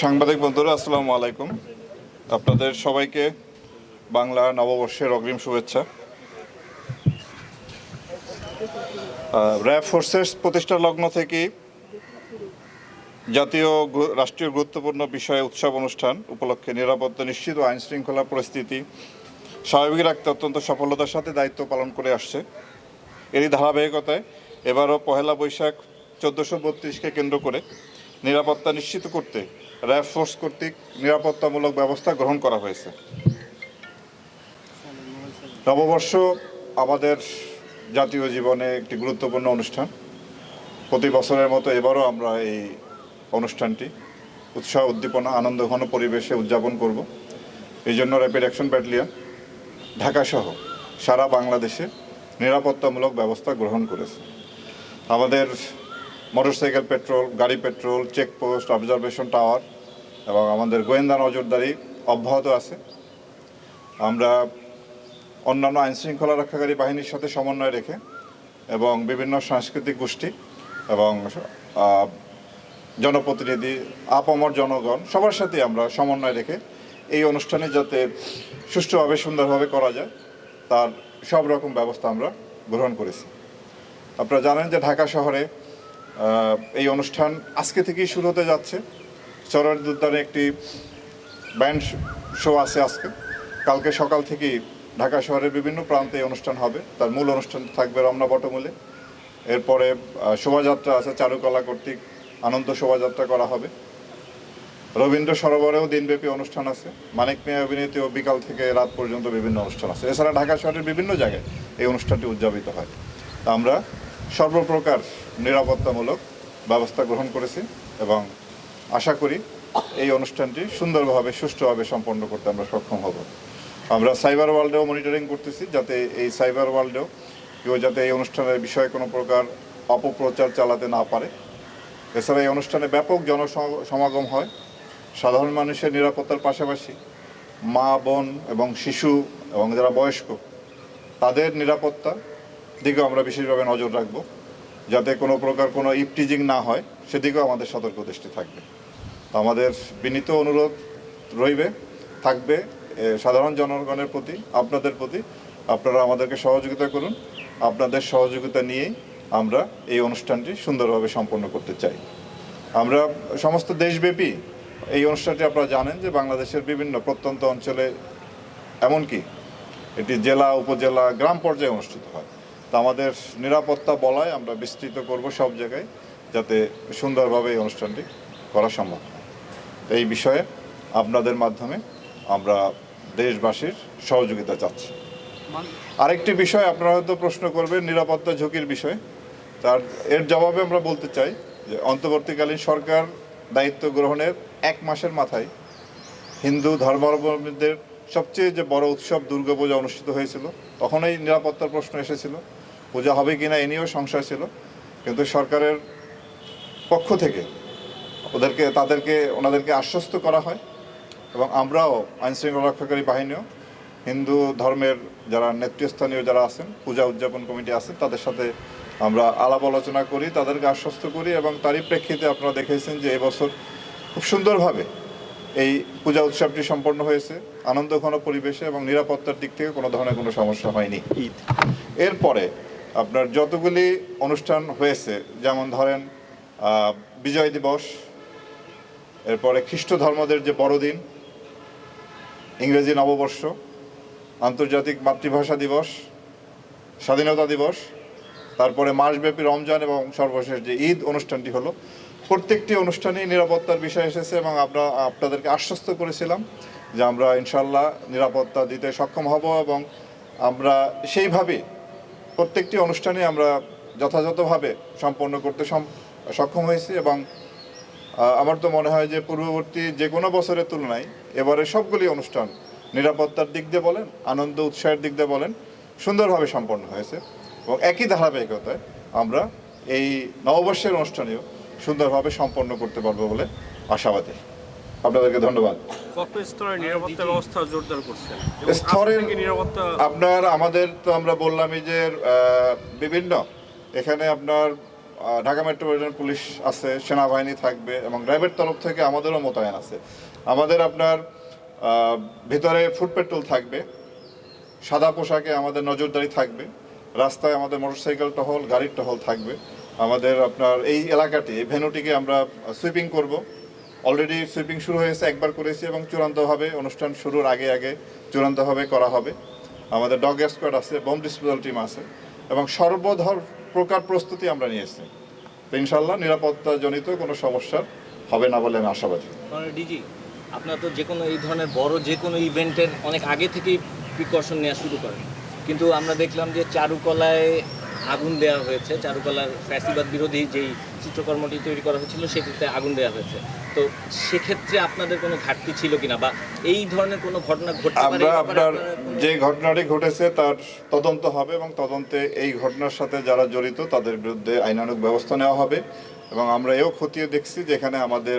সাংবাদিক বন্ধুরা, আসসালামু আলাইকুম। আপনাদের সবাইকে বাংলা নববর্ষের অগ্রিম শুভেচ্ছা। র্যাব ফোর্সেস প্রতিষ্ঠা লগ্ন থেকে জাতীয় রাষ্ট্রীয় গুরুত্বপূর্ণ বিষয়ে উৎসব অনুষ্ঠান উপলক্ষে নিরাপত্তা নিশ্চিত ও আইন শৃঙ্খলা পরিস্থিতি স্বাভাবিক রাখতে অত্যন্ত সফলতার সাথে দায়িত্ব পালন করে আসছে। এরই ধারাবাহিকতায় এবারও পহেলা বৈশাখ চোদ্দোশো বত্রিশকে কেন্দ্র করে নিরাপত্তা নিশ্চিত করতে, র্যাব ফোর্স কর্তৃক নিরাপত্তামূলক ব্যবস্থা গ্রহণ করা হয়েছে। নববর্ষ আমাদের জাতীয় জীবনে একটি গুরুত্বপূর্ণ অনুষ্ঠান। প্রতি বছরের মতো এবারও আমরা এই অনুষ্ঠানটি, উৎসাহ, উদ্দীপনা আনন্দঘন পরিবেশে উদযাপন করব। এই জন্য র্যাপিড অ্যাকশন ব্যাটালিয়ন ঢাকাসহ সারা বাংলাদেশে নিরাপত্তামূলক ব্যবস্থা গ্রহণ করেছে। আমাদের মোটরসাইকেল, পেট্রোল, গাড়ি পেট্রোল, চেকপোস্ট, অবজারভেশন টাওয়ার এবং আমাদের গোয়েন্দা নজরদারি অব্যাহত আছে। আমরা অন্যান্য আইনশৃঙ্খলা রক্ষাকারী বাহিনীর সাথে সমন্বয় রেখে এবং বিভিন্ন সাংস্কৃতিক গোষ্ঠী এবং জনপ্রতিনিধি, আপামর জনগণ সবার সাথে আমরা সমন্বয় রেখে এই অনুষ্ঠানে যাতে সুষ্ঠুভাবে, সুন্দরভাবে করা যায়, তার সব রকম ব্যবস্থা আমরা গ্রহণ করেছি। আপনারা জানেন যে ঢাকা শহরে এই অনুষ্ঠান আজকে থেকেই শুরু হতে যাচ্ছে। চরের একটি ব্যান্ড শো আছে আজকে। কালকে সকাল থেকেই ঢাকা শহরের বিভিন্ন প্রান্তে এই অনুষ্ঠান হবে। তার মূল অনুষ্ঠান থাকবে রমনা বটমূলে। এরপরে শোভাযাত্রা আছে চারুকলা কর্তৃক। আনন্দ শোভাযাত্রা করা হবে। রবীন্দ্র সরোবরেও দিনব্যাপী অনুষ্ঠান আছে। মানিক মিয়া ও বিকাল থেকে রাত পর্যন্ত বিভিন্ন অনুষ্ঠান আছে। এছাড়া ঢাকা শহরের বিভিন্ন জায়গায় এই অনুষ্ঠানটি উদযাপিত হয়। আমরা সর্বপ্রকার নিরাপত্তামূলক ব্যবস্থা গ্রহণ করেছি এবং আশা করি এই অনুষ্ঠানটি সুন্দরভাবে, সুষ্ঠুভাবে সম্পন্ন করতে আমরা সক্ষম হব। আমরা সাইবার ওয়ার্ল্ডেও মনিটরিং করতেছি যাতে এই সাইবার ওয়ার্ল্ডেও কেউ যাতে এই অনুষ্ঠানের বিষয়ে কোনো প্রকার অপপ্রচার চালাতে না পারে। এছাড়া এই অনুষ্ঠানে ব্যাপক জনসমাগম হয়। সাধারণ মানুষের নিরাপত্তার পাশাপাশি মা, বোন এবং শিশু এবং যারা বয়স্ক, তাদের নিরাপত্তা দিকেও আমরা বিশেষভাবে নজর রাখব, যাতে কোনো প্রকার কোনো ইপটিজিং না হয়, সেদিকেও আমাদের সতর্ক দৃষ্টি থাকবে। আমাদের বিনীত অনুরোধ রইবে, থাকবে সাধারণ জনগণের প্রতি, আপনাদের প্রতি। আপনারা আমাদেরকে সহযোগিতা করুন। আপনাদের সহযোগিতা নিয়েই আমরা এই অনুষ্ঠানটি সুন্দরভাবে সম্পন্ন করতে চাই। আমরা সমস্ত দেশব্যাপী এই অনুষ্ঠানটি আপনারা জানেন যে বাংলাদেশের বিভিন্ন প্রত্যন্ত অঞ্চলে, এমনকি এটি জেলা, উপজেলা, গ্রাম পর্যায়ে অনুষ্ঠিত হয়। তা আমাদের নিরাপত্তা বলায় আমরা বিস্তৃত করব সব জায়গায় যাতে সুন্দরভাবে এই অনুষ্ঠানটি করা সম্ভব হয়। এই বিষয়ে আপনাদের মাধ্যমে আমরা দেশবাসীর সহযোগিতা চাচ্ছি। আরেকটি বিষয় আপনারা হয়তো প্রশ্ন করবেন, নিরাপত্তা ঝুঁকির বিষয়। তার, এর জবাবে আমরা বলতে চাই যে অন্তর্বর্তীকালীন সরকার দায়িত্ব গ্রহণের এক মাসের মাথায় হিন্দু ধর্মাবলম্বীদের সবচেয়ে যে বড় উৎসব দুর্গাপূজা অনুষ্ঠিত হয়েছিল তখন এই নিরাপত্তার প্রশ্ন এসেছিল। পূজা হবে কিনা এ নিয়েও সংশয় ছিল। কিন্তু সরকারের পক্ষ থেকে ওদেরকে তাদেরকে ওনাদেরকে আশ্বস্ত করা হয় এবং আমরাও আইনশৃঙ্খলা রক্ষাকারী বাহিনীও হিন্দু ধর্মের যারা নেতৃস্থানীয় যারা আছেন পূজা উদযাপন কমিটি আছেন তাদের সাথে আমরা আলাপ আলোচনা করি তাদেরকে আশ্বস্ত করি এবং তারই প্রেক্ষিতে আপনারা দেখেছেন যে এবছর খুব সুন্দরভাবে এই পূজা উৎসবটি সম্পন্ন হয়েছে আনন্দঘন পরিবেশে এবং নিরাপত্তার দিক থেকে কোনো ধরনের কোনো সমস্যা হয়নি। ঈদ। এরপরে আপনার যতগুলি অনুষ্ঠান হয়েছে, যেমন ধরেন বিজয় দিবস, এরপরে খ্রিস্ট ধর্মদের যে বড়দিন, ইংরেজি নববর্ষ, আন্তর্জাতিক মাতৃভাষা দিবস, স্বাধীনতা দিবস, তারপরে মাসব্যাপী রমজান এবং সর্বশেষ যে ঈদ অনুষ্ঠানটি হলো, প্রত্যেকটি অনুষ্ঠানেই নিরাপত্তার বিষয় এসেছে এবং আমরা, আপনাদেরকে আশ্বস্ত করেছিলাম যে আমরা ইনশাল্লাহ নিরাপত্তা দিতে সক্ষম হব এবং আমরা সেইভাবে প্রত্যেকটি অনুষ্ঠানে আমরা যথাযথভাবে সম্পন্ন করতে সক্ষম হয়েছি এবং আমার তো মনে হয় যে পূর্ববর্তী যে কোনো বছরের তুলনায় এবারে সবগুলি অনুষ্ঠান নিরাপত্তার দিক দিয়ে বলেন, আনন্দ উৎসাহের দিক দিয়ে বলেন, সুন্দরভাবে সম্পন্ন হয়েছে এবং একই ধারাবাহিকতায় আমরা এই নববর্ষের অনুষ্ঠানেও সুন্দরভাবে সম্পন্ন করতে পারব বলে আশাবাদী। আপনাদেরকে ধন্যবাদ। স্তরের আপনার আমাদের তো আমরা বললামই যে বিভিন্ন এখানে আপনার ঢাকা মেট্রোপলিটন পুলিশ আছে সেনাবাহিনী থাকবে এবং র্যাবের তরফ থেকে আমাদেরও মোতায়েন আছে। আমাদের আপনার ভিতরে ফুড পেট্রোল থাকবে সাদা পোশাকে আমাদের নজরদারি থাকবে রাস্তায় আমাদের মোটরসাইকেল টহল গাড়ির টহল থাকবে। আমাদের আপনার এই এলাকাটি এই ভেনুটিকে আমরা সুইপিং করব। অলরেডি সুইপিং শুরু হয়েছে, একবার করেছি এবং চূড়ান্তভাবে অনুষ্ঠান শুরুর আগে আগে চূড়ান্তভাবে করা হবে। আমাদের ডগ স্কোয়াড আছে বোম ডিসপোজাল টিম আছে, এবং সর্বধর প্রকার প্রস্তুতি আমরা নিয়েছি। ইনশাল্লাহ নিরাপত্তাজনিত কোনো সমস্যা হবে না বলে আমি আশাবাদী। ডিজি, আপনারা তো যে কোনো এই ধরনের বড় যে কোনো ইভেন্টের অনেক আগে থেকেই প্রিকশন নেওয়া শুরু করেন। কিন্তু আমরা দেখলাম যে চারুকলায় আগুন দেওয়া হয়েছে, চারুকলার ফ্যাসিবাদ বিরোধী যেই চিত্রকর্মটি তৈরি করা হয়েছিল সেটিতে আগুন দেওয়া হয়েছে। তো সেক্ষেত্রে আপনাদের কোনো ঘাটতি ছিল কিনা বা এই ধরনের কোনো ঘটনা ঘটতে পারে আমরা আপনার যে ঘটনাটি ঘটেছে তার তদন্ত হবে এবং তদন্তে এই ঘটনার সাথে যারা জড়িত তাদের বিরুদ্ধে আইনানুগ ব্যবস্থা নেওয়া হবে এবং আমরা এও খতিয়ে দেখছি যেখানে আমাদের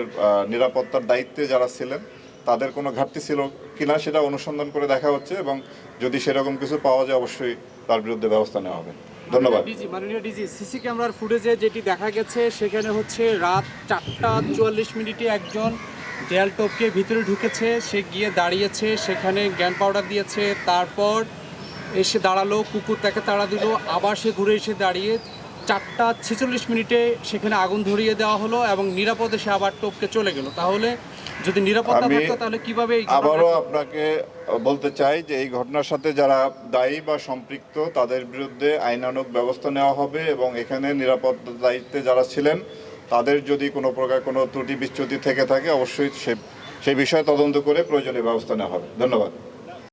নিরাপত্তার দায়িত্বে যারা ছিলেন তাদের কোনো ঘাটতি ছিল কিনা সেটা অনুসন্ধান করে দেখা হচ্ছে এবং যদি সেরকম কিছু পাওয়া যায় অবশ্যই তার বিরুদ্ধে ব্যবস্থা নেওয়া হবে। ধন্যবাদ। মাননীয় ডিজি, সিসি ক্যামেরার ফুটেজে যেটি দেখা গেছে, সেখানে হচ্ছে রাত চারটা চুয়াল্লিশ মিনিটে একজন দেয়াল টপকে ভিতরে ঢুকেছে, সে গিয়ে দাঁড়িয়েছে, সেখানে জ্ঞান পাউডার দিয়েছে, তারপর এসে দাঁড়াল, কুকুর তাকে তাড়া দিল, আবার সে ঘুরে এসে দাঁড়িয়ে চারটা ছেচল্লিশ মিনিটে সেখানে আগুন ধরিয়ে দেওয়া হলো এবং নিরাপদে সে আবার টপকে চলে গেল। তাহলে যদি নিরাপত্তা থাকতো তাহলে কীভাবে আবারও আপনাকে বলতে চাই যে এই ঘটনার সাথে যারা দায়ী বা সম্পৃক্ত তাদের বিরুদ্ধে আইনানুগ ব্যবস্থা নেওয়া হবে এবং এখানে নিরাপত্তা দায়িত্বে যারা ছিলেন তাদের যদি কোনো প্রকার কোনো ত্রুটি বিচ্যুতি থেকে থাকে অবশ্যই সে সেই বিষয়ে তদন্ত করে প্রয়োজনীয় ব্যবস্থা নেওয়া হবে। ধন্যবাদ।